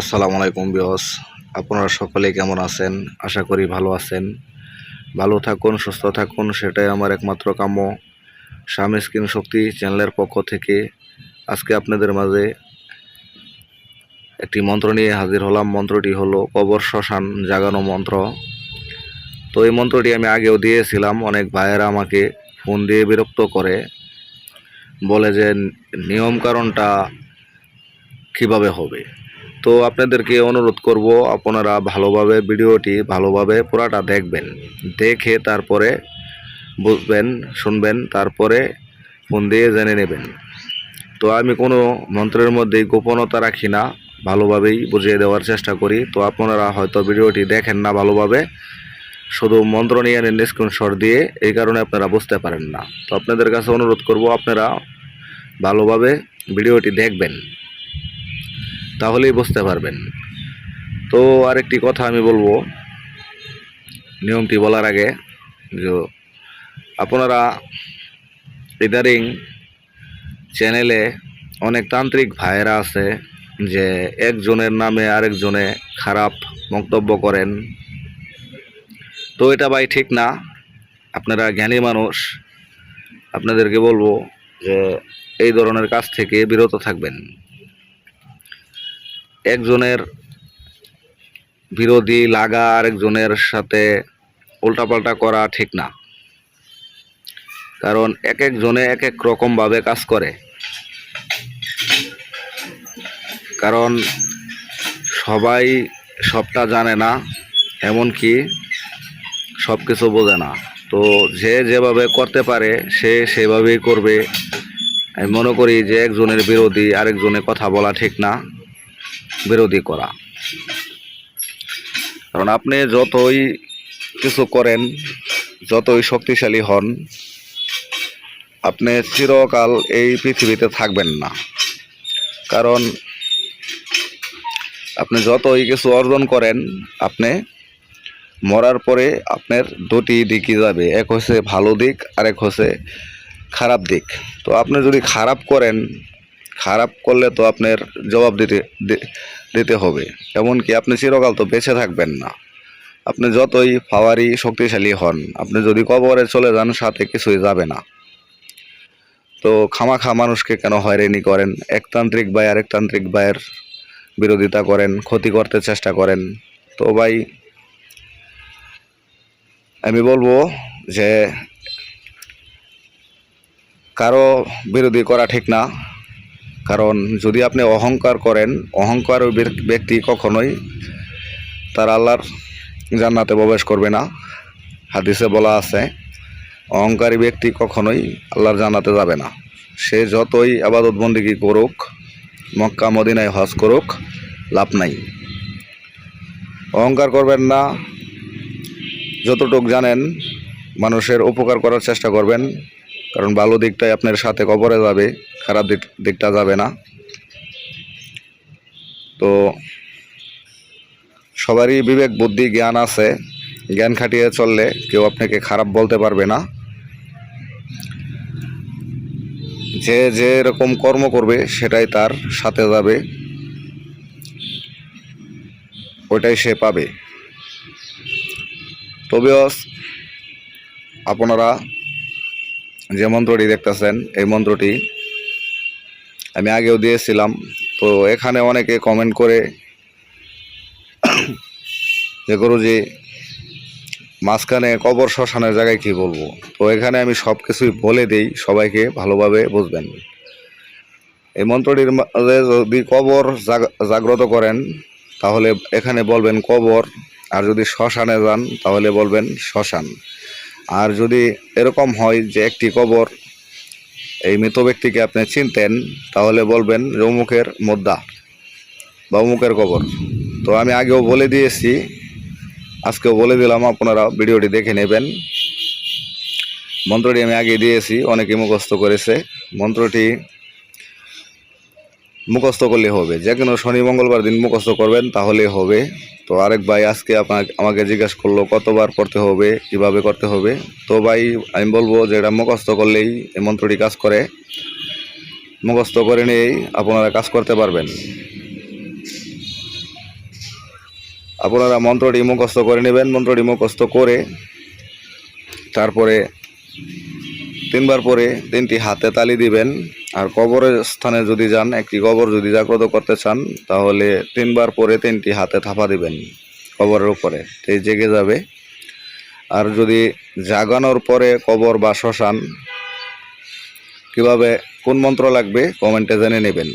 আসসালামু আলাইকুম বিয়স আপনারা সকলে কেমন আছেন? আশা করি ভালো আছেন। ভালো থাকুন, সুস্থ থাকুন, সেটাই আমার একমাত্র কাম্য। স্বামী স্কিন শক্তি চ্যানেলের পক্ষ থেকে আজকে আপনাদের মাঝে একটি মন্ত্র নিয়ে হাজির হলাম। মন্ত্রটি হলো কবর শ্মশান জাগানো মন্ত্র। তো এই মন্ত্রটি আমি আগেও দিয়েছিলাম। অনেক ভাইয়েরা আমাকে ফোন দিয়ে বিরক্ত করে। বলে যে নিয়ম কারণটা কীভাবে হবে? তো আপনাদেরকে অনুরোধ করব, আপনারা ভালোভাবে ভিডিওটি ভালোভাবে পুরাটা দেখবেন। দেখে তারপরে বুঝবেন, শুনবেন, তারপরে ফোন দিয়ে জেনে নেবেন। তো আমি কোনো মন্ত্রের মধ্যেই গোপনতা রাখি না, ভালোভাবেই বুঝিয়ে দেওয়ার চেষ্টা করি। তো আপনারা হয়তো ভিডিওটি দেখেন না ভালোভাবে, শুধু মন্ত্র নিয়ে নেন স্ক্রিনশট দিয়ে, এই কারণে আপনারা বুঝতে পারেন না। তো আপনাদের কাছে অনুরোধ করব, আপনারা ভালোভাবে ভিডিওটি দেখবেন। তাহলেই বুঝতে পারবেন। তো আরেকটি কথা আমি বলব। নিয়মটি বলার আগে যে আপনারা ইদারিং চ্যানেলে অনেক তান্ত্রিক ভাইয়েরা আছে যে একজনের নামে আরেকজনে খারাপ মন্তব্য করেন। তো এটা ভাই ঠিক না। আপনারা জ্ঞানী মানুষ। আপনাদেরকে বলব যে এই ধরনের কাজ থেকে বিরত থাকবেন। একজনের বিরোধী লাগা, আরেকজনের সাথে উল্টাপাল্টা করা ঠিক না। কারণ এক একজনে এক এক রকমভাবে কাজ করে। কারণ সবাই সবটা জানে না, এমনকি সব কিছু বোঝে না। তো যে যেভাবে করতে পারে, সে সেভাবেই করবে। আমি মনে করি যে একজনের বিরোধী, আরেকজনের কথা বলা ঠিক না। বিরোধী করা। কারণ আপনি যতই কিছু করেন, যতই শক্তিশালী হন, আপনি চিরকাল এই পৃথিবীতে থাকবেন না। কারণ আপনি যতই কিছু অর্জন করেন, আপনি মরার পরে আপনার দুটি দিকই যাবে, এক হচ্ছে ভালো দিক আর এক হচ্ছে খারাপ দিক। তো আপনি যদি খারাপ করেন খারাপ করলে তো আপনার জবাব দিতে দিতে হবে। এমনকি আপনি চিরকাল তো বেঁচে থাকবেন না। আপনি যতই পাওয়ারি শক্তিশালী হন, আপনি যদি কবরে চলে যান, সাথে কিছুই যাবে না। তো খামাখা মানুষকে কেন হয়রানি করেন? একতান্ত্রিক ভাই আরেক তান্ত্রিক ভাইয়ের বিরোধিতা করেন, ক্ষতি করতে চেষ্টা করেন। তো ভাই, আমি বলব যে, কারও বিরোধী করা ঠিক না। কারণ যদি আপনি অহংকার করেন, অহংকার ব্যক্তি কখনোই তার আল্লাহর জান্নাতে প্রবেশ করবে না। হাদিসে বলা আছে, অহংকারী ব্যক্তি কখনোই আল্লাহর জান্নাতে যাবে না। সে যতই আবাদত বন্দিগি করুক, মক্কা, মদিনায় হজ করুক, লাভ নাই। অহংকার করবেন না, যতটুক জানেন, মানুষের উপকার করার চেষ্টা করবেন। কারণ ভালো দিকটাই আপনার সাথে কবরে যাবে, খারাপ দিক, দিকটা যাবে না। তো সবারই বিবেক, বুদ্ধি, জ্ঞান আছে। জ্ঞান খাটিয়ে চললে কেউ আপনাকে খারাপ বলতে পারবে না। যে যে রকম কর্ম করবে, সেটাই তার সাথে যাবে। ওইটাই সে পাবে। তবে আপনারা যে মন্ত্রটি দেখতেছেন, এই মন্ত্রটি আমি আগেও দিয়েছিলাম। তো এখানে অনেকে কমেন্ট করে যে গুরুজি, মাঝখানে কবর শ্মশানের জায়গায় কি বলব? তো এখানে আমি সব কিছুই বলে দিই, সবাইকে ভালোভাবে বুঝবেন। এই মন্ত্রটির যদি কবর জাগ- জাগ্রত করেন, তাহলে এখানে বলবেন কবর, আর যদি শ্মশানে যান, তাহলে বলবেন শ্মশান। আর যদি এরকম হয় যে একটি কবর এই মৃত ব্যক্তিকে আপনি চিনতেন, তাহলে বলবেন যে অমুকের মোদ্দা বা অমুকের কবর। তো আমি আগেও বলে দিয়েছি, আজকেও বলে দিলাম, আপনারা ভিডিওটি দেখে নেবেন। মন্ত্রটি আমি আগে দিয়েছি, অনেকে মুখস্থ করেছে। মন্ত্রটি মুখস্থ করলে হবে। যে কোনো শনি, মঙ্গলবার দিন মুখস্থ করবেন তাহলে হবে। তো আরেক ভাই আজকে আপনাকে, আমাকে জিজ্ঞেস করল, কতবার করতে হবে? কীভাবে করতে হবে? তো ভাই, আমি বলব যে এটা মুখস্থ করলেই এই মন্ত্রটি কাজ করে। মুখস্থ করে নিয়েই আপনারা কাজ করতে পারবেন। আপনারা মন্ত্রটি মুখস্থ করে নেবেন, মন্ত্রটি মুখস্থ করে তারপরে তিনবার পরে তিনটি হাতে তালি দিবেন। আর কবরের স্থানে যদি যান, একটি কবর যদি জাগ্রত করতে চান, তাহলে তিনবার পরে তিনটি হাতে থাপা দিবেন কবরের উপরে। সেই জেগে যাবে। আর যদি জাগানোর পরে কবর বা শ্মশান, কীভাবে, কোন মন্ত্র লাগবে, কমেন্টে জেনে নেবেন।